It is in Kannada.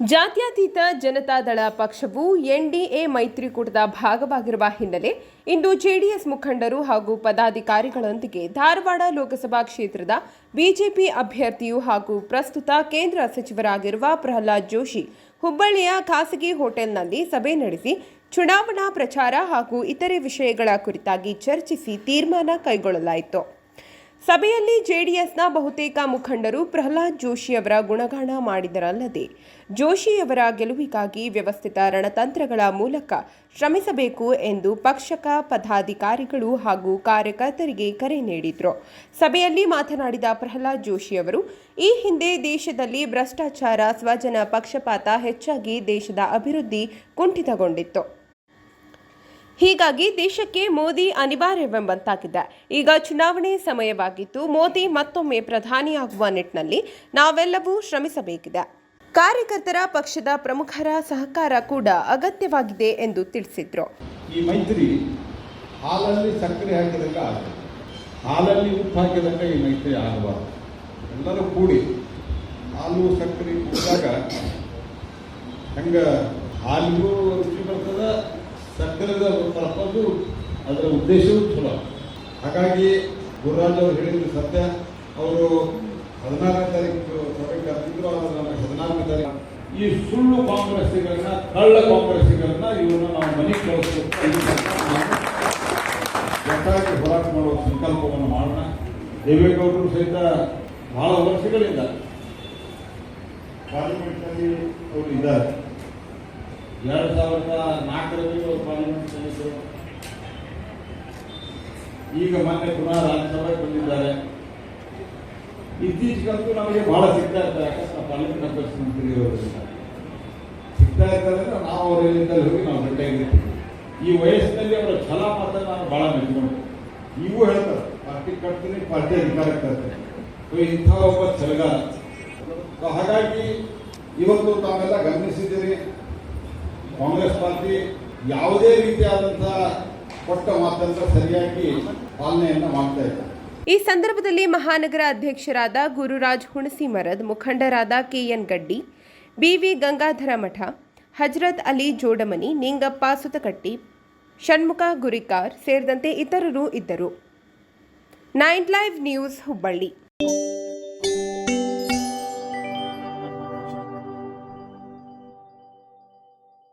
ಜಾತ್ಯತೀತ ಜನತಾದಳ ಪಕ್ಷವು ಎನ್ಡಿಎ ಮೈತ್ರಿಕೂಟದ ಭಾಗವಾಗಿರುವ ಹಿನ್ನೆಲೆ ಇಂದು ಜೆಡಿಎಸ್ ಮುಖಂಡರು ಹಾಗೂ ಪದಾಧಿಕಾರಿಗಳೊಂದಿಗೆ ಧಾರವಾಡ ಲೋಕಸಭಾ ಕ್ಷೇತ್ರದ ಬಿಜೆಪಿ ಅಭ್ಯರ್ಥಿಯು ಹಾಗೂ ಪ್ರಸ್ತುತ ಕೇಂದ್ರ ಸಚಿವರಾಗಿರುವ ಪ್ರಹ್ಲಾದ್ ಜೋಶಿ ಹುಬ್ಬಳ್ಳಿಯ ಖಾಸಗಿ ಹೋಟೆಲ್ನಲ್ಲಿ ಸಭೆ ನಡೆಸಿ ಚುನಾವಣಾ ಪ್ರಚಾರ ಹಾಗೂ ಇತರೆ ವಿಷಯಗಳ ಕುರಿತಾಗಿ ಚರ್ಚಿಸಿ ತೀರ್ಮಾನ ಕೈಗೊಳ್ಳಲಾಯಿತು. ಸಭೆಯಲ್ಲಿ ಜೆಡಿಎಸ್ನ ಬಹುತೇಕ ಮುಖಂಡರು ಪ್ರಹ್ಲಾದ್ ಜೋಶಿಯವರ ಗುಣಗಾನ ಮಾಡಿದರಲ್ಲದೆ ಜೋಶಿಯವರ ಗೆಲುವಿಗಾಗಿ ವ್ಯವಸ್ಥಿತ ರಣತಂತ್ರಗಳ ಮೂಲಕ ಶ್ರಮಿಸಬೇಕು ಎಂದು ಪಕ್ಷಕ ಪದಾಧಿಕಾರಿಗಳು ಹಾಗೂ ಕಾರ್ಯಕರ್ತರಿಗೆ ಕರೆ ನೀಡಿದರು. ಸಭೆಯಲ್ಲಿ ಮಾತನಾಡಿದ ಪ್ರಹ್ಲಾದ್ ಜೋಶಿಯವರು ಈ ಹಿಂದೆ ದೇಶದಲ್ಲಿ ಭ್ರಷ್ಟಾಚಾರ, ಸ್ವಜನ ಪಕ್ಷಪಾತ ಹೆಚ್ಚಾಗಿ ದೇಶದ ಅಭಿವೃದ್ಧಿ ಕುಂಠಿತಗೊಂಡಿತ್ತು. ಹೀಗಾಗಿ ದೇಶಕ್ಕೆ ಮೋದಿ ಅನಿವಾರ್ಯವೆಂಬಂತಾಗಿದೆ. ಈಗ ಚುನಾವಣೆ ಸಮಯವಾಗಿದ್ದು, ಮೋದಿ ಮತ್ತೊಮ್ಮೆ ಪ್ರಧಾನಿಯಾಗುವ ನಿಟ್ಟಿನಲ್ಲಿ ನಾವೆಲ್ಲವೂ ಶ್ರಮಿಸಬೇಕಿದೆ. ಕಾರ್ಯಕರ್ತರ ಪಕ್ಷದ ಪ್ರಮುಖರ ಸಹಕಾರ ಕೂಡ ಅಗತ್ಯವಾಗಿದೆ ಎಂದು ತಿಳಿಸಿದ್ರು. ಈ ಮೈತ್ರಿ ಹಾಲಲ್ಲಿ ಸಕ್ಕರೆ ಹಾಕಿದಂಗ ಹಾಲಲ್ಲಿ ಉಪ್ಪು ಹಾಕಿದಂಗ ಈ ಮೈತ್ರಿ ಆಗಬಾರ್ದು. ಎಲ್ಲರೂ ಕೂಡಿ ಹಾಲು, ಸಕ್ಕರೆ ಕುಡಿದಾಗ ಹಂಗ ಹಾಲಿಗೂ ರುಚಿ ಬರ್ತದ ಸಕ್ಕರೆದ ತಲುಪೋದು ಅದರ ಉದ್ದೇಶವೂ ಚಲೋ. ಹಾಗಾಗಿ ಗುರುರಾಜ್ ಅವರು ಹೇಳಿದ್ರು ಸತ್ಯ. ಅವರು ಹದಿನಾರನೇ ತಾರೀಕು ಸಭೆ ಕರೆದಿದ್ರು ಅವರು ನಮಗೆ ತಾರೀಕು ಈ ಸುಳ್ಳು ಕಾಂಗ್ರೆಸ್ಸಿಗಳನ್ನ ಕಳ್ಳ ಕಾಂಗ್ರೆಸ್ಸಿಗಳನ್ನ ಇವನ್ನ ನಾವು ಮನೆಗೆ ಕಳಿಸ್ಬೇಕು ಹೋರಾಟ ಮಾಡುವ ಸಂಕಲ್ಪವನ್ನು ಮಾಡೋಣ. ದೇವೇಗೌಡರು ಸಹಿತ ಬಹಳ ವರ್ಷಗಳಿಂದ ಪಾರ್ಲಿಮೆಂಟ್ನಲ್ಲಿ ಅವರು ಇದ್ದಾರೆ. ಎರಡು ಸಾವಿರದ ನಾಲ್ಕರಲ್ಲಿ ಪಾರ್ಲಿಮೆಂಟ್ ಸದಸ್ಯರು ಈಗ ಮೊನ್ನೆ ಪುನಃ ರಾಜ್ಯಸಭೆಗೆ ಬಂದಿದ್ದಾರೆ. ಇತ್ತೀಚೆಗಂತೂ ನಮಗೆ ಬಹಳ ಸಿಗ್ತಾ ಇರ್ತಾರೆ. ಯಾಕಂದ್ರೆ ಪಾರ್ಲಿಮೆಂಟ್ ಅಧ್ಯಕ್ಷ ಮಂತ್ರಿ ಇರೋದ್ರಿಂದ. ಸಿಗ್ತಾ ಇರ್ತಾರೆ ನಾವು ಅವರ ಹೋಗಿ ನಾವು ಭೇಟಿಯಾಗಿರ್ತೀವಿ ಈ ವಯಸ್ಸಿನಲ್ಲಿ ಅವರ ಛಲ ಮಾತ್ರ ನಾನು ಬಹಳ ಮೆಚ್ಚಿಕೊಂಡು ಇವು ಹೇಳ್ತಾರೆ, ಪಾರ್ಟಿ ಕಟ್ತೀನಿ, ಪಾರ್ಟಿ ಅಧಿಕಾರಕ್ಕೆ ತರ್ತೀನಿ. ಇಂಥ ಒಬ್ಬ ಛಲಗಾರ. ಹಾಗಾಗಿ ಇವತ್ತು ತಾವೆಲ್ಲ ಗಮನಿಸಿದ್ದೀರಿ. ಕಾಂಗ್ರೆಸ್ ಪಾರ್ಟಿ ಯಾವುದೇ ರೀತಿಯಾದಂತಹ ಕೊಟ್ಟ ಮಾತನ್ನ ಸರಿಯಾಗಿ ಪಾಲನೆಯನ್ನ ಮಾಡ್ತಾ ಈ ಸಂದರ್ಭದಲ್ಲಿ ಮಹಾನಗರ ಅಧ್ಯಕ್ಷರಾದ ಗುರುರಾಜ್ ಹುಣಸಿಮರದ್, ಮುಖಂಡರಾದ ಕೆಎನ್ ಗಡ್ಡಿ, ಬಿವಿ ಗಂಗಾಧರ ಮಠ, ಹಜರತ್ ಅಲಿ ಜೋಡಮನಿ, ನಿಂಗಪ್ಪ ಸುತಕಟ್ಟಿ, ಷಣ್ಮುಖ ಗುರಿಕಾರ್ ಸೇರಿದಂತೆ ಇತರರು ಇದ್ದರು. Nine live news Hubballi.